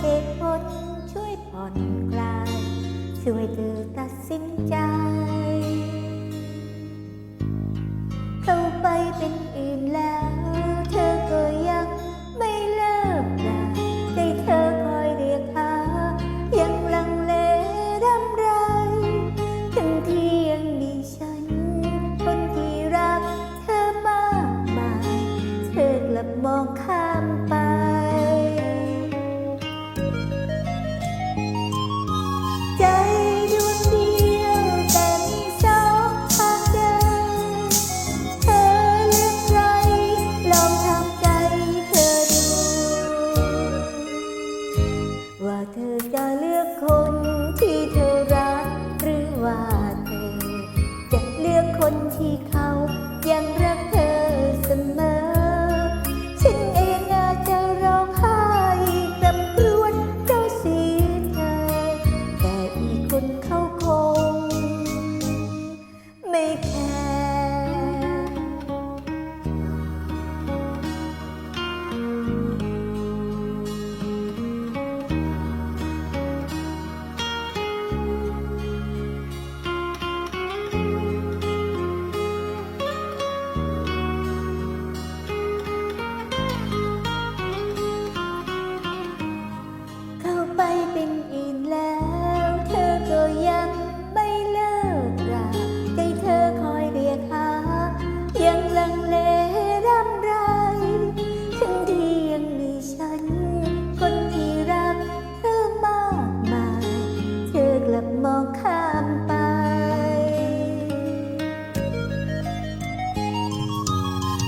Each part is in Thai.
เหตุผลช่วยผ่อนคลาย ช่วยเธอตัดสินใจ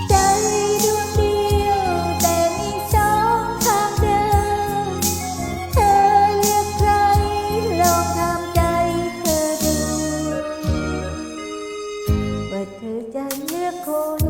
ใจดวงเดียวแต่มีสองทางเดิน เธอเลือกใครลองทำใจเธอดู ว่าเธอจะเลือกคน